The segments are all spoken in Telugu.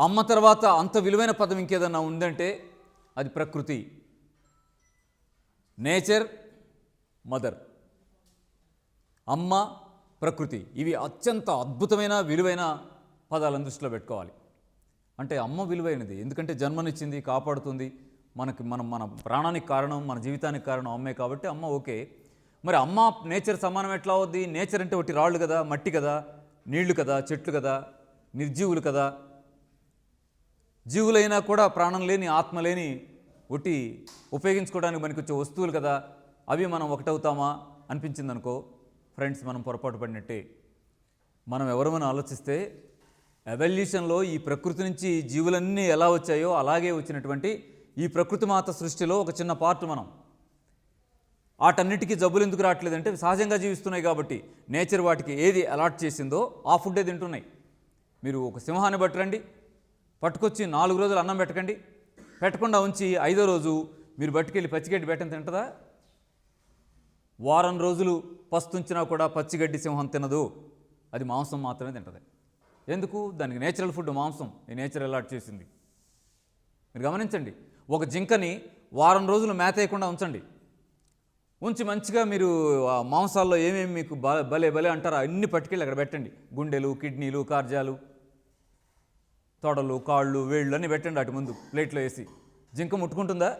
అమ్మ తర్వాత అంత విలువైన పదం ఇంకేదన్నా ఉందంటే అది ప్రకృతి. Nature mother. అమ్మ ప్రకృతి. ఇవి అత్యంత అద్భుతమైన విలువైన పదాలను దృష్టిలో పెట్టుకోవాలి. అంటే అమ్మ విలువైనది. ఎందుకంటే జన్మనిచ్చింది కాపాడుతుంది. మనకి మనం మన ప్రాణానికి కారణం మన జీవితానికి కారణం అమ్మే కాబట్టి అమ్మ ఓకే. మరి అమ్మ నేచర్ సమానం ఎట్లా అవుద్ది? నేచర్ అంటే ఒకటి రాళ్ళు కదా మట్టి కదా నీళ్ళు కదా చెట్లు కదా నిర్జీవులు కదా. జీవులైనా కూడా ప్రాణం లేని ఆత్మ లేని ఒట్టి ఉపయోగించుకోవడానికి మనకి వచ్చే వస్తువులు కదా అవి మనం ఒకటవుతామా అనిపించింది అనుకో ఫ్రెండ్స్ మనం పొరపాటు పడినట్టే. మనం ఎవరమని ఆలోచిస్తే ఎవల్యూషన్లో ఈ ప్రకృతి నుంచి జీవులన్నీ ఎలా వచ్చాయో అలాగే వచ్చినటువంటి ఈ ప్రకృతి మాత సృష్టిలో ఒక చిన్న పార్ట్ మనం. వాటన్నిటికీ జబ్బులు ఎందుకు రావట్లేదంటే సహజంగా జీవిస్తున్నాయి కాబట్టి నేచర్ వాటికి ఏది అలాట్ చేసిందో ఆ ఫుడ్డే తింటున్నాయి. మీరు ఒక సింహాన్ని పట్టరండి పట్టుకొచ్చి నాలుగు రోజులు అన్నం పెట్టకండి. పెట్టకుండా ఉంచి ఐదో రోజు మీరు పట్టుకెళ్ళి పచ్చిగడ్డి పెట్టని తింటదా? వారం రోజులు పస్తుంచినా కూడా పచ్చిగడ్డి సింహం తినదు. అది మాంసం మాత్రమే తింటది. ఎందుకు? దానికి నేచురల్ ఫుడ్ మాంసం. ఈ నేచర్ అలాట్ చేసింది. మీరు గమనించండి. ఒక జింకని వారం రోజులు మేత వేయకుండా ఉంచండి. ఉంచి మంచిగా మీరు ఆ మాంసాల్లో ఏమేమి మీకు బ- భలే భలే అంటారో అన్ని పట్టుకెళ్ళి అక్కడ పెట్టండి. గుండెలు కిడ్నీలు కార్జాలు. తొడలు కాళ్ళు వేళ్ళు అన్నీ పెట్టండి అటు ముందు ప్లేట్లో వేసి. జింక ముట్టుకుంటుందా?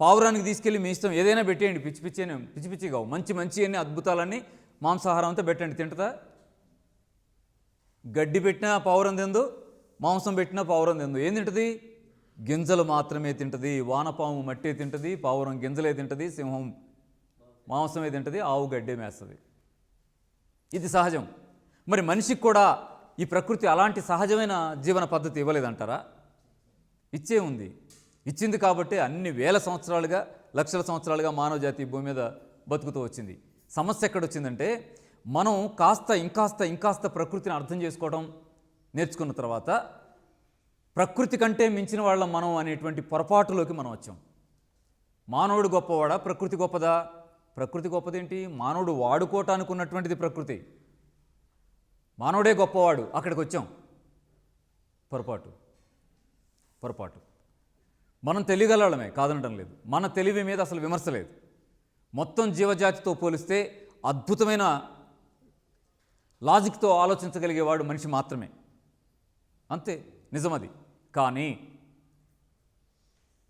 పావురానికి తీసుకెళ్ళి మీ ఇష్టం ఏదైనా పెట్టేయండి పిచ్చి పిచ్చి అని పిచ్చి పిచ్చి కావు మంచి మంచి అన్ని అద్భుతాలన్నీ మాంసాహారం అంతా పెట్టండి తింటుందా? గడ్డి పెట్టినా పావురం తిందు మాంసం పెట్టినా పావురం తిందు. ఏం తింటుంది? గింజలు మాత్రమే తింటది వానపాము మట్టే తింటది పావురం గింజలే తింటది సింహం మాంసమే తింటుంది ఆవు గడ్డే మేస్తుంది. ఇది సహజం. మరి మనిషికి కూడా ఈ ప్రకృతి అలాంటి సహజమైన జీవన పద్ధతి ఇవ్వలేదంటారా? ఇచ్చే ఉంది. ఇచ్చింది కాబట్టి అన్ని వేల సంవత్సరాలుగా లక్షల సంవత్సరాలుగా మానవ జాతి భూమి మీద బతుకుతూ వచ్చింది. సమస్య ఎక్కడొచ్చిందంటే మనం కాస్త ఇంకాస్త ఇంకాస్త ప్రకృతిని అర్థం చేసుకోవడం నేర్చుకున్న తర్వాత ప్రకృతి కంటే మించిన వాళ్ళం మనం అనేటువంటి పొరపాటులోకి మనం వచ్చాం. మానవుడు గొప్పవాడా? ప్రకృతి గొప్పదా? ప్రకృతి గొప్పదేంటి? మానవుడు వాడుకోవటానికి ఉన్నటువంటిది ప్రకృతి. మానవుడే గొప్పవాడు అక్కడికి వచ్చాం పొరపాటు. పొరపాటు. మనం తెలియగలమే కాదనడం లేదు. మన తెలివి మీద అసలు విమర్శ లేదు. మొత్తం జీవజాతితో పోలిస్తే అద్భుతమైన లాజిక్తో ఆలోచించగలిగేవాడు మనిషి మాత్రమే. అంతే నిజమది. కానీ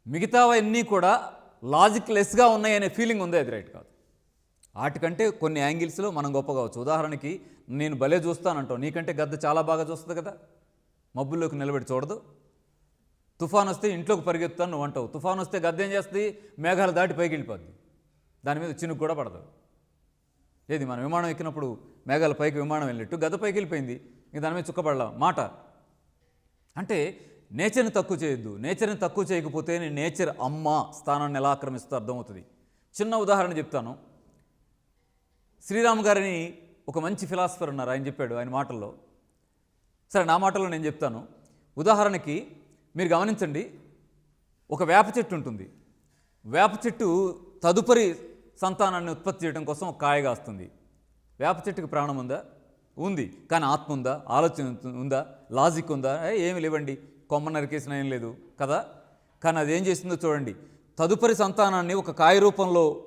మిగతావన్నీ కూడా లాజిక్ లెస్గా ఉన్నాయనే ఫీలింగ్ ఉంది అది రైట్ కాదు. వాటికంటే కొన్ని యాంగిల్స్లో మనం గొప్ప కావచ్చు. ఉదాహరణకి నేను భలే చూస్తానంటావు నీకంటే గద్ద చాలా బాగా చూస్తుంది కదా? మబ్బుల్లోకి నిలబెట్టి చూడదు. తుఫాన్ వస్తే ఇంట్లోకి పరిగెత్తుతాను నువ్వు అంటావు. తుఫాన్ వస్తే గద్ద ఏం చేస్తుంది? మేఘాలు దాటి పైకి వెళ్ళిపోద్ది. దాని మీద చినుకు కూడా పడదు. ఏది మనం విమానం ఎక్కినప్పుడు మేఘాల పైకి విమానం వెళ్ళినట్టు గద్ద పైకి వెళ్ళిపోయింది. ఇంక దాని మీద చుక్కపడలా. మాట. అంటే నేచర్ని తక్కువ చేయొద్దు. నేచర్ని తక్కువ చేయకపోతే నేను నేచర్ అమ్మ స్థానాన్ని ఎలా ఆక్రమిస్తుందో అర్థమవుతుంది. చిన్న ఉదాహరణ చెప్తాను. శ్రీరామ్ గారిని ఒక మంచి ఫిలాసఫర్ ఉన్నారు ఆయన చెప్పాడు ఆయన మాటల్లో. సరే నా మాటల్లో నేను చెప్తాను. ఉదాహరణకి మీరు గమనించండి ఒక వేప చెట్టు ఉంటుంది. వేప చెట్టు తదుపరి సంతానాన్ని ఉత్పత్తి చేయడం కోసం ఒక కాయ కాస్తుంది. వేప చెట్టుకి ప్రాణం ఉందా? ఉంది. కానీ ఆత్మ ఉందా? ఆలోచన ఉందా? లాజిక్ ఉందా? ఏమి లేవండి. కొమ్మ నరికేసిన ఏం లేదు కదా? కానీ అది ఏం చేసిందో చూడండి. తదుపరి సంతానాన్ని ఒక కాయ రూపంలో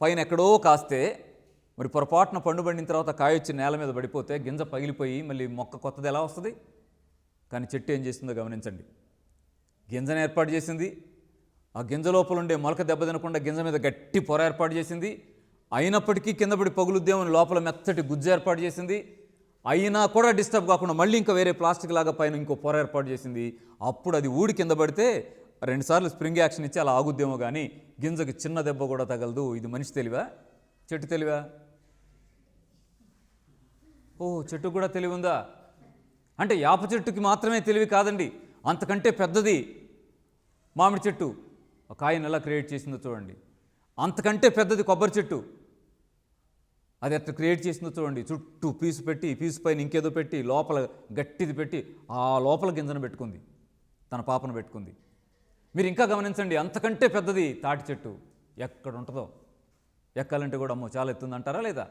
పైన ఎక్కడో కాస్తే మరి పొరపాటున పండు పండిన తర్వాత కాయ వచ్చి నేల మీద పడిపోతే గింజ పగిలిపోయి మళ్ళీ మొక్క కొత్తది ఎలా వస్తుంది? కానీ చెట్టు ఏం చేస్తుందో గమనించండి. గింజను ఏర్పాటు చేసింది. ఆ గింజ లోపల ఉండే మొలక దెబ్బ తినకుండా గింజ మీద గట్టి పొర ఏర్పాటు చేసింది. అయినప్పటికీ కింద పడి పగులుద్దేమని లోపల మెత్తటి గుజ్జు ఏర్పాటు చేసింది. అయినా కూడా డిస్టర్బ్ కాకుండా మళ్ళీ ఇంకా వేరే ప్లాస్టిక్ లాగా పైన ఇంకో పొర ఏర్పాటు చేసింది. అప్పుడు అది ఊడి కింద పడితే రెండుసార్లు స్ప్రింగ్ యాక్షన్ ఇచ్చి అలా ఆగుద్దేమో కానీ గింజకి చిన్న దెబ్బ కూడా తగలదు. ఇది మనిషి తెలివా? చెట్టు తెలివా? ఓ చెట్టుకు కూడా తెలివి ఉందా అంటే యాప చెట్టుకి మాత్రమే తెలివి కాదండి. అంతకంటే పెద్దది మామిడి చెట్టు. ఒక ఆయన ఎలా క్రియేట్ చేసిందో చూడండి. అంతకంటే పెద్దది కొబ్బరి చెట్టు. అది ఎట్లా క్రియేట్ చేసిందో చూడండి. చుట్టూ పీసు పెట్టి పీసు పైన ఇంకేదో పెట్టి లోపల గట్టిది పెట్టి ఆ లోపల గింజను పెట్టుకుంది. తన పాపను పెట్టుకుంది. మీరు ఇంకా గమనించండి అంతకంటే పెద్దది తాటి చెట్టు. ఎక్కడ ఉంటుందో. ఎక్కాలంటే కూడా అమ్మో చాలా ఎత్తుందంటారా లేదా?